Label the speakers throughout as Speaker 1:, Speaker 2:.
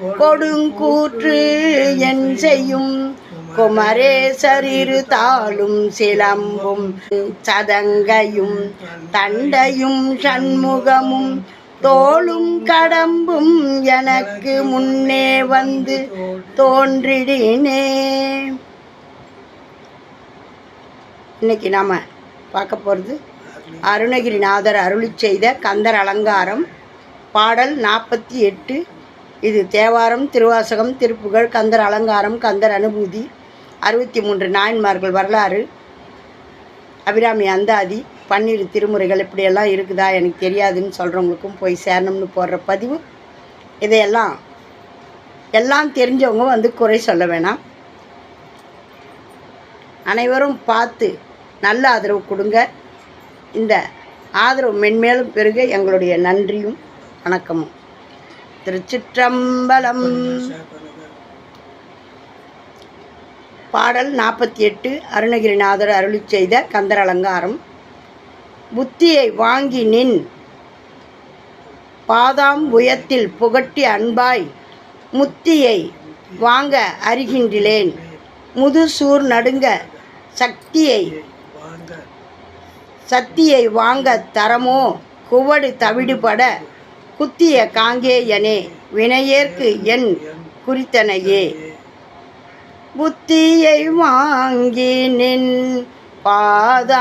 Speaker 1: கொடுங்கூற்று என் செய்யும். குமரேசரிரு தாளும் சிலம்பும். சதங்கையும் தண்டையும் சண்முகமும். தோளும் கடம்பும் எனக்கு முன்னே வந்து தோன்றிடினே. இன்னைக்கு நாம் பார்க்க போகிறது அருணகிரிநாதர் அருளி செய்த கந்தர் அலங்காரம். பாடல் நாற்பத்தி எட்டு. இது தேவாரம் திருவாசகம் திருப்புகழ் கந்தர் அலங்காரம் கந்தர் அனுபூதி அறுபத்தி மூன்று நாயன்மார்கள் வரலாறு அபிராமி அந்தாதி பன்னிரு திருமுறைகள் இப்படியெல்லாம் இருக்குதா எனக்கு தெரியாதுன்னு சொல்கிறவங்களுக்கும் போய் சேரணும்னு போடுற பதிவு. இதையெல்லாம் எல்லாம் தெரிஞ்சவங்க வந்து குறை சொல்ல வேணாம். அனைவரும் பார்த்து நல்ல ஆதரவு கொடுங்க. இந்த ஆதரவு மென்மேலும் பெருக எங்களுடைய நன்றியும் வணக்கமும். திருச்சிற்றம்பலம். பாடல் நாற்பத்தி எட்டு அருணகிரிநாதர் அருளி செய்த கந்தர் அலங்காரம் புத்தியை வாங்கி நின். பாதாம் உயத்தில் புகட்டி அன்பாய் முத்தியை வாங்க அறிகின்றேன் முதுசூர் நடுங்க சக்தியை சக்தியை வாங்க தரமோ? குவடு தவிடுபட குத்திய காங்கேயனே வினையேற்கு என் குறித்தனையே. புத்தியை வாங்கி நின் பாதாம்பூயத்தில்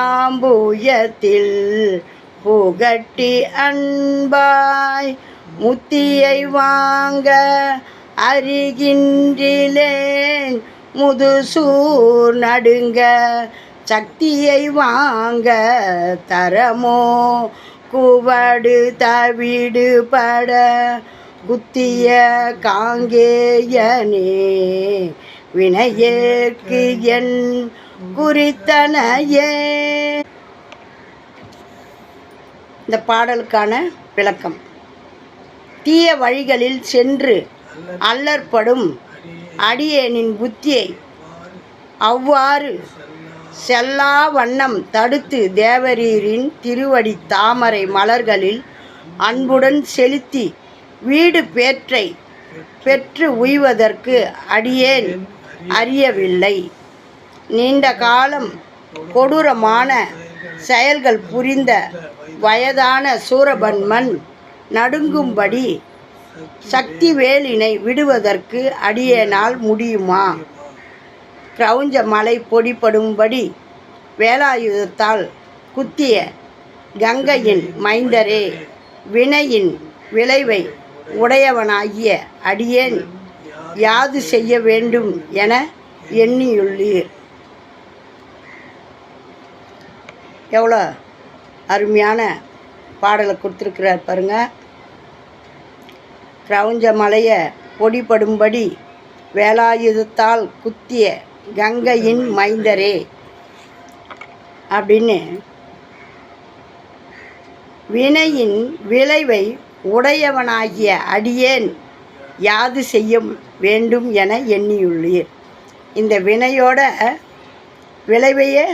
Speaker 1: புகட்டி அன்பாய் முத்தியை வாங்க அறிகின்றிலேன். முதுசூர் நடுங்க சக்தியை வாங்க தரமோ குவடு தவிடு பட குத்திய காங்கேயனே வினையேற்கு என் குறித்தனையே. இந்த பாடலுக்கான விளக்கம். தீய வழிகளில் சென்று அல்லற்படும் அடியேனின் புத்தியை அவ்வாறு செல்லா வண்ணம் தடுத்து தேவரீரின் திருவடி தாமரை மலர்களில் அன்புடன் செலுத்தி வீடு பேற்றை பெற்று உய்வதற்கு அடியேன் அறியவில்லை. நீண்ட காலம் கொடூரமான செயல்கள் புரிந்த வயதான சூரபன்மன் நடுங்கும்படி சக்திவேலினை விடுவதற்கு அடியேனால் முடியுமா? கிரௌஞ்ச மலை பொடிப்படும்படி வேலாயுதத்தால் குத்திய கங்கையின் மைந்தரே வினையின் விளைவை உடையவனாகிய அடியேன் யாது செய்ய வேண்டும் என எண்ணியுள்ளீர். எவ்வளோ அருமையான பாடலை கொடுத்துருக்கிறார் பாருங்க. கிரௌஞ்ச மலையை பொடிப்படும்படி வேலாயுதத்தால் குத்திய கங்கையின் மைந்தரே. அப்படின்னு வினையின் விளைவை உடையவனாகிய அடியேன் யாது செய்ய வேண்டும் என எண்ணியுள்ளீர். இந்த வினையோட விளைவையே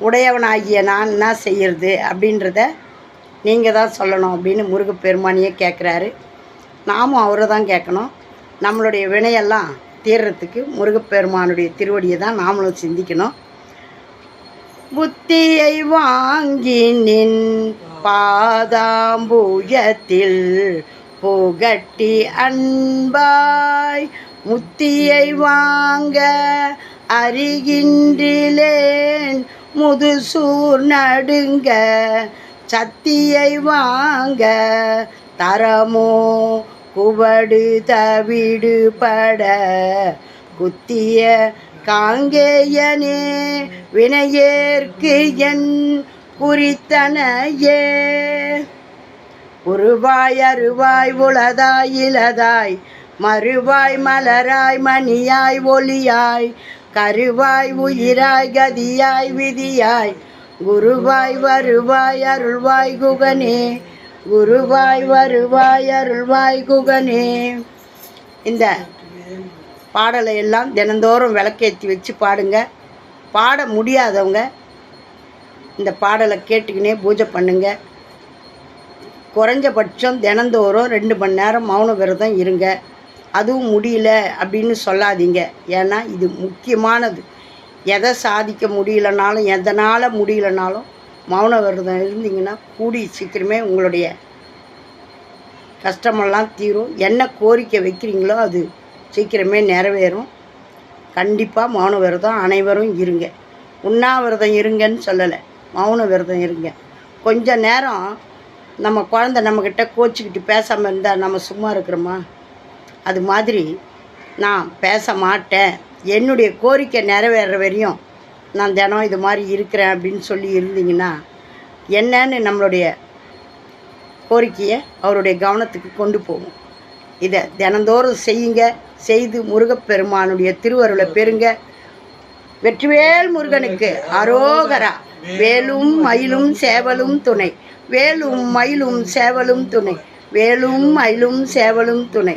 Speaker 1: உடையவனாகிய நான் என்ன செய்யறது அப்படின்றத நீங்கள் தான் சொல்லணும் அப்படின்னு முருகப்பெருமானியே கேட்குறாரு நாமும் அவரை தான் கேட்கணும் நம்மளுடைய வினையெல்லாம் தீர்றதுக்கு முருகப்பெருமானுடைய திருவடியை தான் நாமளும் சிந்திக்கணும். புத்தியை வாங்கி நின் பாதாம்பூயத்தில் புகட்டி அன்பாய். முத்தியை வாங்க அறிகின்றிலேன். முதுசூர் நடுங்க சத்தியை வாங்க தரமோ குவடு தவிடு பட குத்திய காங்கேயனே வினையேற்கு என் குறித்தனையே. உருவாய் அருவாய் உளதாய் இலதாய் மறுவாய் மலராய் மணியாய் ஒளியாய் கருவாய் உயிராய் கதியாய் விதியாய். குருவாய் வருவாய் அருள்வாய் குகனே குருவாய் வருவாய் அருள்வாய் குகனே. இந்த பாடலை எல்லாம் தினந்தோறும் விளக்கேற்றி வச்சு பாடுங்க. பாட முடியாதவங்க இந்த பாடலை கேட்டுக்கினே பூஜை பண்ணுங்க. குறைஞ்சபட்சம் தினந்தோறும் ரெண்டு மணி நேரம் மௌன விரதம் இருங்க. அதுவும் முடியல அப்படின்னு சொல்லாதீங்க. ஏன்னா இது முக்கியமானது. எதை சாதிக்க முடியலனாலும் எதனால் முடியலனாலும் மௌன விரதம் இருந்தீங்கன்னா கூடி சீக்கிரமே உங்களுடைய கஷ்டமெல்லாம் தீரும். என்ன கோரிக்கை வைக்கிறீங்களோ அது சீக்கிரமே நிறைவேறும். கண்டிப்பாக மௌன விரதம் அனைவரும் இருங்க. உண்ணாவிரதம் இருங்கன்னு சொல்லலை. மௌன விரதம் இருங்க. கொஞ்ச நேரம் நம்ம குழந்த நம்மக்கிட்ட கோச்சிக்கிட்டு பேசாமல் இருந்தால் நம்ம சும்மா இருக்கிறோமா? அது மாதிரி நான் பேச மாட்டேன். என்னுடைய கோரிக்கை நிறைவேற வரையும் நான் தினம் இது மாதிரி இருக்கிறேன் அப்படின்னு சொல்லி இருந்தீங்கன்னா என்னன்னு நம்மளுடைய கோரிக்கையை அவருடைய கவனத்துக்கு கொண்டு போகும் இதை தினந்தோறும் செய்யுங்க. செய்து முருகப்பெருமானுடைய திருவருளை பெறுங்க. வெற்றிவேல் முருகனுக்கு அரோகரா. வேலும் மயிலும் சேவலும் துணை. வேலும் மயிலும் சேவலும் துணை. வேலும் மயிலும் சேவலும் துணை.